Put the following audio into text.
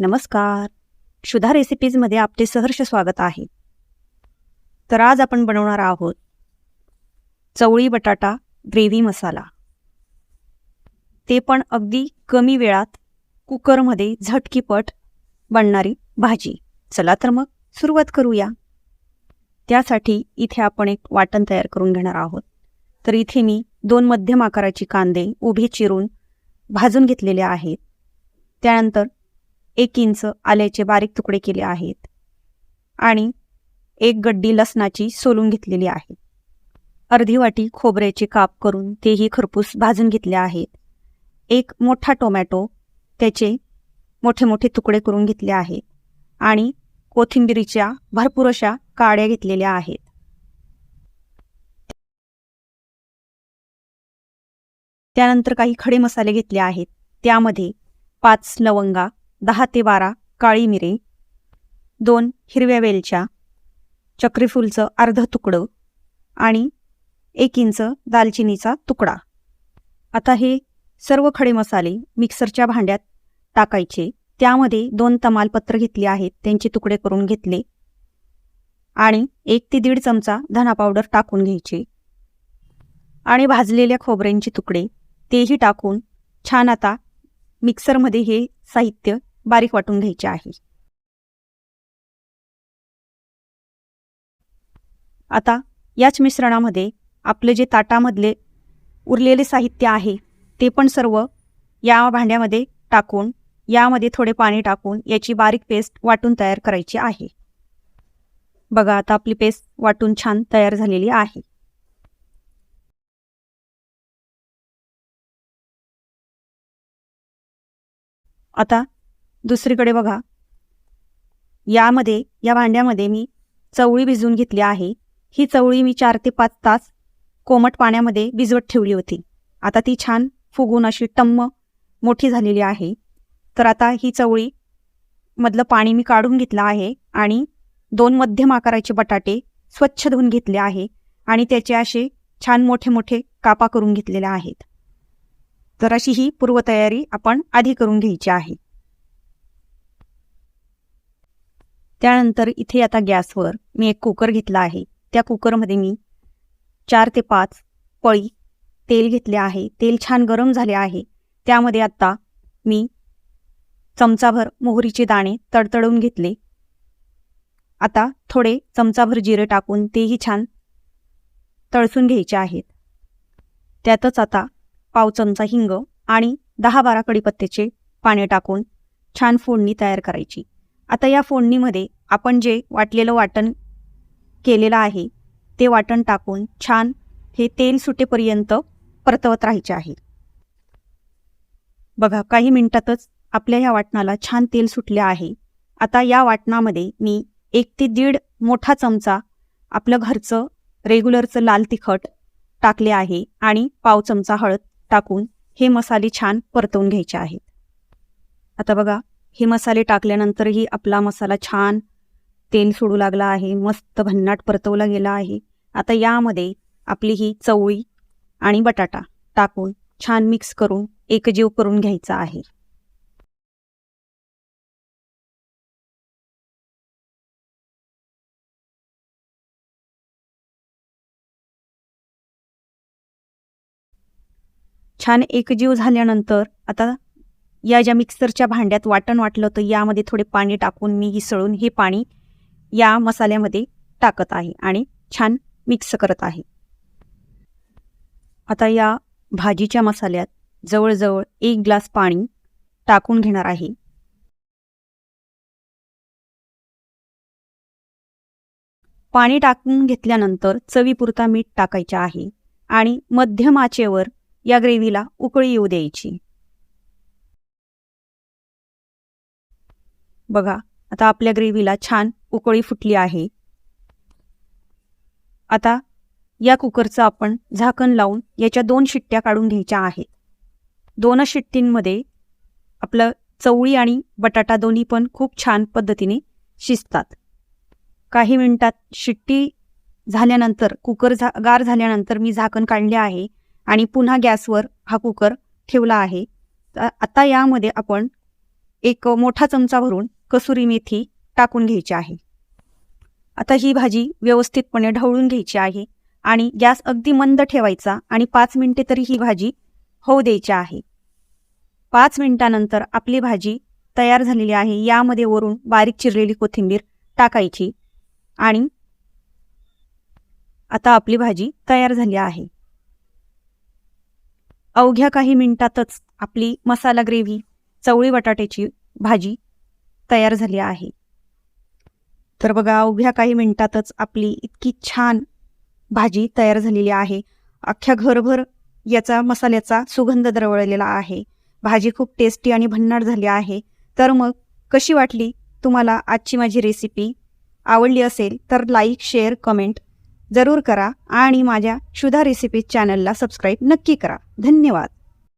नमस्कार. क्षुधा रेसिपीजमध्ये आपले सहर्ष स्वागत आहे. तर आज आपण बनवणार आहोत चवळी बटाटा ग्रेव्ही मसाला. ते पण अगदी कमी वेळात कुकरमध्ये झटकीपट बनणारी भाजी. चला तर मग सुरुवात करूया. त्यासाठी इथे आपण एक वाटण तयार करून घेणार आहोत. तर इथे मी दोन मध्यम आकाराची कांदे उभे चिरून भाजून घेतलेले आहेत. त्यानंतर एक इंच आल्याचे बारीक तुकडे केले आहेत आणि एक गड्डी लसणाची सोलून घेतलेली आहे. अर्धी वाटी खोबऱ्याचे काप करून तेही खरपूस भाजून घेतले आहेत. एक मोठा टोमॅटो त्याचे मोठे मोठे तुकडे करून घेतले आहेत आणि कोथिंबिरीच्या भरपूर अशा काड्या घेतलेल्या आहेत. त्यानंतर काही खडे मसाले घेतले आहेत. त्यामध्ये पाच लवंगा दहा ते बारा काळी मिरे. दोन हिरव्या वेलच्या. चक्रीफूलचं अर्ध तुकडं. आणि एक इंच दालचिनीचा तुकडा. आता हे सर्व खडे मसाले मिक्सरच्या भांड्यात टाकायचे. त्यामध्ये दोन तमालपत्र घेतले आहेत. त्यांचे तुकडे करून घेतले. आणि एक ते दीड चमचा धना पावडर टाकून घ्यायचे. आणि भाजलेल्या खोबऱ्यांचे तुकडे. तेही टाकून छान आता मिक्सरमध्ये हे साहित्य बारीक वाटून घ्यायचे आहे. आता याच मिश्रणामध्ये आपले जे ताटामधले उरलेले साहित्य आहे ते पण सर्व या भांड्यामध्ये टाकून यामध्ये थोडे पाणी टाकून याची बारीक पेस्ट वाटून तयार करायची आहे. बघा आता आपली पेस्ट वाटून छान तयार झालेली आहे. आता दुसरीकडे बघा. यामध्ये या भांड्यामध्ये मी चवळी भिजवून घेतली आहे. ही चवळी मी चार ते पाच तास कोमट पाण्यामध्ये भिजवत ठेवली होती. आता ती छान फुगून अशी टम्म मोठी झालेली आहे. तर आता ही चवळी मधलं पाणी मी काढून घेतलं आहे आणि दोन मध्यम आकाराचे बटाटे स्वच्छ धुवून घेतले आहे आणि त्याचे असे छान मोठे मोठे कापा करून घेतलेले आहेत. तर अशी ही पूर्वतयारी आपण आधी करून घ्यायची आहे. त्यानंतर इथे आता गॅसवर मी एक कुकर घेतला आहे. त्या कुकरमध्ये मी चार ते पाच पळी तेल घेतले आहे. तेल छान गरम झाले आहे. त्यामध्ये आत्ता मी चमचाभर मोहरीचे दाणे तडतडून घेतले. आता थोडे चमचाभर जिरे टाकून तेही छान तळसून घ्यायचे आहेत. त्यातच आता पाव चमचा हिंग आणि दहा बारा कडीपत्त्याचे पाणी टाकून छान फोडणी तयार करायची. आता या फोडणीमध्ये आपण जे वाटलेलं वाटण केलेलं आहे ते वाटण टाकून छान हे तेल सुटेपर्यंत परतवत राहायचे आहे. बघा काही मिनिटातच आपल्या या वाटणाला छान तेल सुटले आहे. आता या वाटणामध्ये मी एक ते दीड मोठा चमचा आपलं घरचं रेग्युलरचं लाल तिखट टाकले आहे आणि पाव चमचा हळद टाकून हे मसाले छान परतवून घ्यायचे आहेत. आता बघा हे मसाले टाकल्यानंतरही आपला मसाला छान तेल सोडू लागला आहे मस्त भन्नाट परतवला गेला आहे. आता यामध्ये आपली ही चवळी आणि बटाटा टाकून छान मिक्स करून एकजीव करून घ्यायचा आहे. छान एकजीव झाल्यानंतर आता या ज्या मिक्सरच्या भांड्यात वाटण वाटलं होतं यामध्ये थोडे पाणी टाकून मी हिसळून हे पाणी या मसाल्यामध्ये टाकत आहे आणि छान मिक्स करत आहे. आता या भाजीच्या मसाल्यात जवळजवळ एक ग्लास पाणी टाकून घेणार आहे. पाणी टाकून घेतल्यानंतर चवीपुरता मीठ टाकायचे आहे आणि मध्यम आचेवर या ग्रेव्हीला उकळी येऊ द्यायची. बघा आता आपल्या ग्रेव्हीला छान उकळी फुटली आहे. आता या कुकरचं आपण झाकण लावून याच्या दोन शिट्ट्या काढून घ्यायच्या आहेत. दोनच शिट्टींमध्ये आपलं चवळी आणि बटाटा दोन्ही पण खूप छान पद्धतीने शिजतात. काही मिनिटात शिट्टी झाल्यानंतर कुकर झा गार झाल्यानंतर मी झाकण काढले आहे आणि पुन्हा गॅसवर हा कुकर ठेवला आहे. आता यामध्ये आपण एक मोठा चमचा भरून कसुरी मेथी टाकून घ्यायची आहे. आता ही भाजी व्यवस्थितपणे ढवळून घ्यायची आहे आणि गॅस अगदी मंद ठेवायचा आणि पाच मिनिटे तरी ही भाजी होऊ द्यायची आहे. पाच मिनिटानंतर आपली भाजी तयार झालेली आहे. यामध्ये वरून बारीक चिरलेली कोथिंबीर टाकायची आणि आता आपली भाजी तयार झाली आहे. अवघ्या काही मिनिटातच आपली मसाला ग्रेव्ही चवळी बटाट्याची भाजी तयार झाली आहे. तर बघा अवघ्या काही मिनिटातच आपली इतकी छान भाजी तयार झालेली आहे. अख्ख्या घरभर याचा मसाल्याचा सुगंध दरवळलेला आहे. भाजी खूप टेस्टी आणि भन्नाट झाली आहे. तर मग कशी वाटली तुम्हाला आजची माझी रेसिपी आवडली असेल तर लाईक शेअर कमेंट जरूर करा आणि माझ्या शुधा रेसिपीज चॅनलला सबस्क्राईब नक्की करा. धन्यवाद.